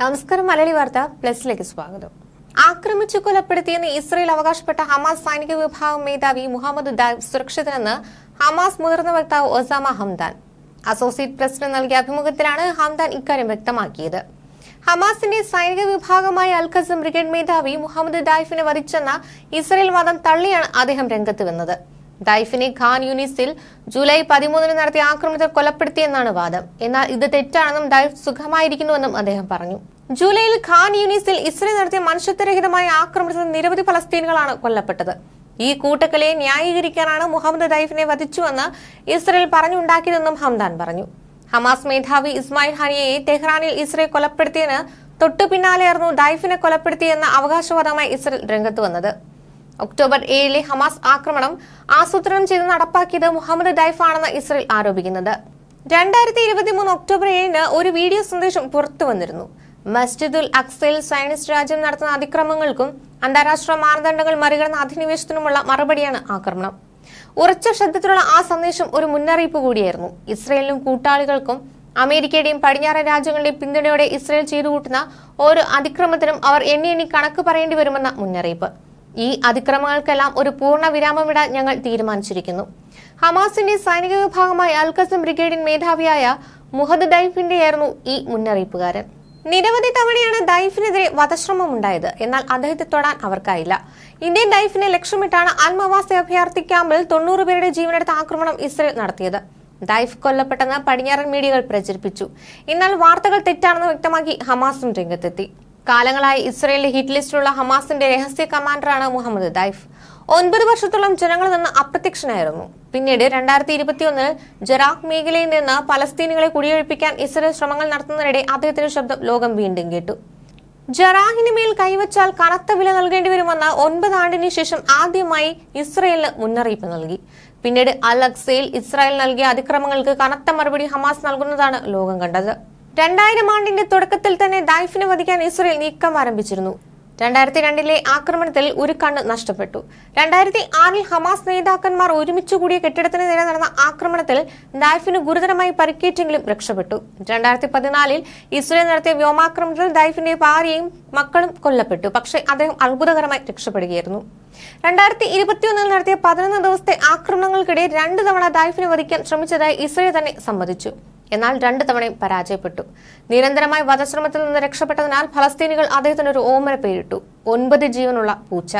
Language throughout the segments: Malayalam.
നമസ്കാരം മലയാളി വാർത്ത പ്ലസിലേക്ക് സ്വാഗതം. ആക്രമിച്ചു കൊലപ്പെടുത്തിയെന്ന് ഇസ്രയേൽ അവകാശപ്പെട്ട ഹമാസ് സൈനിക വിഭാഗം മേധാവി മുഹമ്മദ് ദാവ് സുരക്ഷിതനെന്ന് ഹമാസ് മുതിർന്ന വക്താവ് ഒസാമ ഹംദാൻ. അസോസിയേറ്റ് പ്രസിന് നൽകിയ അഭിമുഖത്തിലാണ് ഹംദാൻ ഇക്കാര്യം വ്യക്തമാക്കിയത്. ഹമാസിന്റെ സൈനിക വിഭാഗമായ അൽഖസം ബ്രിഗേഡ് മേധാവി മുഹമ്മദ് ദായിഫിനെ വധിച്ചെന്ന ഇസ്രയേൽ വാദം തള്ളിയാണ് അദ്ദേഹം രംഗത്ത് വന്നത്. ദൈഫിനെ ഖാൻ യൂണിസിൽ ജൂലൈ പതിമൂന്നിന് നടത്തിയ ആക്രമണത്തിൽ കൊലപ്പെടുത്തിയെന്നാണ് വാദം. എന്നാൽ ഇത് തെറ്റാണെന്നും ദൈഫ് സുഖമായിരിക്കുന്നുവെന്നും അദ്ദേഹം പറഞ്ഞു. ജൂലൈയിൽ ഖാൻ യൂണിസിൽ ഇസ്രയേൽ നടത്തിയ മനുഷ്യത്വരഹിതമായ ആക്രമണത്തിൽ നിരവധി ഫലസ്തീനുകളാണ് കൊല്ലപ്പെട്ടത്. ഈ കൂട്ടക്കലെ ന്യായീകരിക്കാനാണ് മുഹമ്മദ് ദൈഫിനെ വധിച്ചുവെന്ന് ഇസ്രയേൽ പറഞ്ഞുണ്ടാക്കിയതെന്നും ഹംദാൻ പറഞ്ഞു. ഹമാസ് മേധാവി ഇസ്മായിൽ ഹാനിയെ ടെഹ്റാനിൽ ഇസ്രയേൽ കൊലപ്പെടുത്തിയതിന് തൊട്ടു പിന്നാലെയായിരുന്നു ദൈഫിനെ കൊലപ്പെടുത്തിയെന്ന അവകാശവാദമായി ഇസ്രയേൽ രംഗത്ത് വന്നത്. ഒക്ടോബർ ഏഴിലെ ഹമാസ് ആക്രമണം ആസൂത്രണം ചെയ്ത് നടപ്പാക്കിയത് മുഹമ്മദ് ദൈഫ് ആണെന്ന് ഇസ്രയേൽ ആരോപിക്കുന്നത് രണ്ടായിരത്തി ഇരുപത്തി മൂന്ന് ഒക്ടോബർ ഏഴിന് ഒരു വീഡിയോ സന്ദേശം പുറത്തു വന്നിരുന്നു. മസ്ജിദുൽ അക്സയിൽ സയനിസ്റ്റ് രാജ്യം നടത്തുന്ന അതിക്രമങ്ങൾക്കും അന്താരാഷ്ട്ര മാനദണ്ഡങ്ങൾ മറികടന്ന അധിനിവേശത്തിനുമുള്ള മറുപടിയാണ് ആക്രമണം. ഉറച്ച ശബ്ദത്തിലുള്ള ആ സന്ദേശം ഒരു മുന്നറിയിപ്പ് കൂടിയായിരുന്നു. ഇസ്രയേലിനും കൂട്ടാളികൾക്കും അമേരിക്കയുടെയും പടിഞ്ഞാറൻ രാജ്യങ്ങളുടെയും പിന്തുണയോടെ ഇസ്രയേൽ ചെയ്തു കൂട്ടുന്ന ഓരോ അതിക്രമത്തിനും അവർ എണ്ണി എണ്ണി കണക്ക് പറയേണ്ടി വരുമെന്ന മുന്നറിയിപ്പ്. ഈ അതിക്രമങ്ങൾക്കെല്ലാം ഒരു പൂർണ വിരാമമിടാൻ ഞങ്ങൾ തീരുമാനിച്ചിരിക്കുന്നു. ഹമാസിന്റെ സൈനിക വിഭാഗമായ അൽഖസം ബ്രിഗേഡിൻ മേധാവിയായ മുഹദ് ദൈഫിന്റെയായിരുന്നു ഈ മുന്നറിയിപ്പുകാരൻ. നിരവധി തവണയാണ് ദൈഫിനെതിരെ വധശ്രമം ഉണ്ടായത് എന്നാൽ അദ്ദേഹത്തെ തൊടാൻ അവർക്കായില്ല. ഇന്ത്യൻ ദൈഫിനെ ലക്ഷ്യമിട്ടാണ് അൽമവാസി അഭയാർത്ഥി ക്യാമ്പിൽ തൊണ്ണൂറ് പേരുടെ ജീവനെടുത്ത ആക്രമണം ഇസ്രയേൽ നടത്തിയത്. ദൈഫ് കൊല്ലപ്പെട്ടെന്ന് പടിഞ്ഞാറൻ മീഡിയകൾ പ്രചരിപ്പിച്ചു. എന്നാൽ വാർത്തകൾ തെറ്റാണെന്ന് വ്യക്തമാക്കി ഹമാസും രംഗത്തെത്തി. കാലങ്ങളായി ഇസ്രയേലിന്റെ ഹിറ്റ് ലിസ്റ്റിലുള്ള ഹമാസിന്റെ രഹസ്യ കമാൻഡറാണ് മുഹമ്മദ് ദൈഫ് ഒൻപത് വർഷത്തോളം ജനങ്ങളിൽ നിന്ന് അപ്രത്യക്ഷനായിരുന്നു. പിന്നീട് രണ്ടായിരത്തി ഇരുപത്തിയൊന്നിൽ ജറാഖ് മേഖലയിൽ നിന്ന് പലസ്തീനികളെ കുടിയൊഴിപ്പിക്കാൻ ഇസ്രയേൽ ശ്രമങ്ങൾ നടത്തുന്നതിനിടെ അദ്ദേഹത്തിന്റെ ശബ്ദം ലോകം വീണ്ടും കേട്ടു. ജറാഹിന് മേൽ കൈവച്ചാൽ കനത്ത വില നൽകേണ്ടി വരുമെന്ന് ഒൻപത് ആണ്ടിന് ശേഷം ആദ്യമായി ഇസ്രയേലിന് മുന്നറിയിപ്പ് നൽകി. പിന്നീട് അൽ അക്സയിൽ ഇസ്രായേൽ നൽകിയ അതിക്രമങ്ങൾക്ക് കനത്ത മറുപടി ഹമാസ് നൽകുന്നതാണ് ലോകം കണ്ടത്. രണ്ടായിരം ആണ്ടിന്റെ തുടക്കത്തിൽ തന്നെ ദൈഫിനെ വധിക്കാൻ ഇസ്രയേൽ നീക്കം ആരംഭിച്ചിരുന്നു. രണ്ടായിരത്തി രണ്ടിലെ ആക്രമണത്തിൽ ഒരു കണ്ണ് നഷ്ടപ്പെട്ടു. രണ്ടായിരത്തി ആറിൽ ഹമാസ് നേതാക്കന്മാർ ഒരുമിച്ച് കൂടിയ കെട്ടിടത്തിന് നേരെ നടന്ന ആക്രമണത്തിൽ ദൈഫിന് ഗുരുതരമായി പരിക്കേറ്റെങ്കിലും രക്ഷപ്പെട്ടു. രണ്ടായിരത്തി പതിനാലിൽ ഇസ്രയേൽ നടത്തിയ വ്യോമാക്രമണത്തിൽ ദൈഫിന്റെ ഭാര്യയും മക്കളും കൊല്ലപ്പെട്ടു. പക്ഷേ അദ്ദേഹം അത്ഭുതകരമായി രക്ഷപ്പെടുകയായിരുന്നു. രണ്ടായിരത്തി ഇരുപത്തിയൊന്നിൽ നടത്തിയ പതിനൊന്ന് ദിവസത്തെ ആക്രമണങ്ങൾക്കിടെ രണ്ടു തവണ ദൈഫിനെ വധിക്കാൻ ശ്രമിച്ചതായി ഇസ്രയേൽ തന്നെ സമ്മതിച്ചു. എന്നാൽ രണ്ടു തവണയും പരാജയപ്പെട്ടു. നിരന്തരമായി വധശ്രമത്തിൽ നിന്ന് രക്ഷപ്പെട്ടതിനാൽ ഫലസ്തീനികൾ അദ്ദേഹത്തിന് ഒരു ഓമന പേരിട്ടു. ഒൻപത് ജീവനുള്ള പൂച്ച.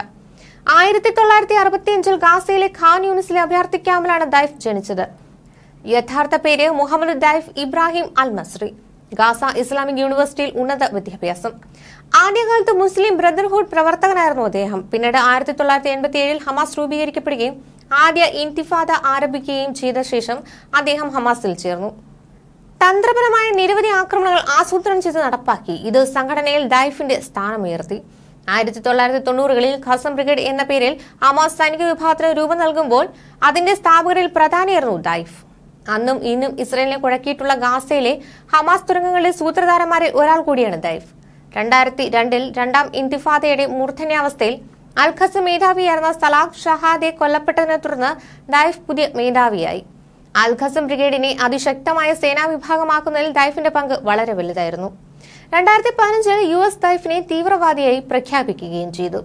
ആയിരത്തി തൊള്ളായിരത്തി അറുപത്തിയഞ്ചിൽ ഗാസയിലെ ഖാൻ യൂണിസിലെ അഭയാർത്ഥി ക്യാമ്പിലാണ് ദൈഫ് ജനിച്ചത്. യഥാർത്ഥ പേര് Muhammad Deif Ibrahim al Masri Gaza Islamic യൂണിവേഴ്സിറ്റിയിൽ ഉന്നത വിദ്യാഭ്യാസം. ആദ്യകാലത്ത് മുസ്ലിം ബ്രദർഹുഡ് പ്രവർത്തകനായിരുന്നു അദ്ദേഹം. പിന്നീട് ആയിരത്തി തൊള്ളായിരത്തി എൺപത്തി ഏഴിൽ ഹമാസ് രൂപീകരിക്കപ്പെടുകയും ആദ്യ ഇൻതിഫാദ ആരംഭിക്കുകയും ചെയ്ത ശേഷം അദ്ദേഹം ഹമാസിൽ ചേർന്നു. തന്ത്രപരമായ നിരവധി ആക്രമണങ്ങൾ ആസൂത്രണം ചെയ്ത് നടപ്പാക്കി. ഇത് സംഘടനയിൽ ദൈഫിന്റെ സ്ഥാനമുയർത്തി. ആയിരത്തി തൊള്ളായിരത്തി തൊണ്ണൂറുകളിൽ ഖസം ബ്രിഗേഡ് എന്ന പേരിൽ ആമാസ് സൈനിക വിഭാഗത്തിന് രൂപം നൽകുമ്പോൾ അതിന്റെ സ്ഥാപകരിൽ പ്രധാനിയായിരുന്നു ദൈഫ്. അന്നും ഇന്നും ഇസ്രയേലിനെ കുഴക്കിയിട്ടുള്ള ഗാസയിലെ ഹമാസ് തുരങ്കങ്ങളിലെ സൂത്രധാരന്മാരിൽ ഒരാൾ കൂടിയാണ് ദൈഫ്. രണ്ടായിരത്തി രണ്ടിൽ രണ്ടാം ഇന്തിഫാദയുടെ മൂർധന്യാവസ്ഥയിൽ അൽഖസ് മേധാവിയായിരുന്ന സലാഖ് ഷഹാദെ കൊല്ലപ്പെട്ടതിനെ തുടർന്ന് ദൈഫ് പുതിയ മേധാവിയായി. അൽ ഖസം ബ്രിഗേഡിനെ അതിശക്തമായ സേനാ വിഭാഗമാക്കുന്നതിൽ ദൈഫിന്റെ പങ്ക് വളരെ വലുതായിരുന്നു. രണ്ടായിരത്തി പതിനഞ്ചിൽ യു എസ് ദൈഫിനെ തീവ്രവാദിയായി പ്രഖ്യാപിക്കുകയും ചെയ്തു.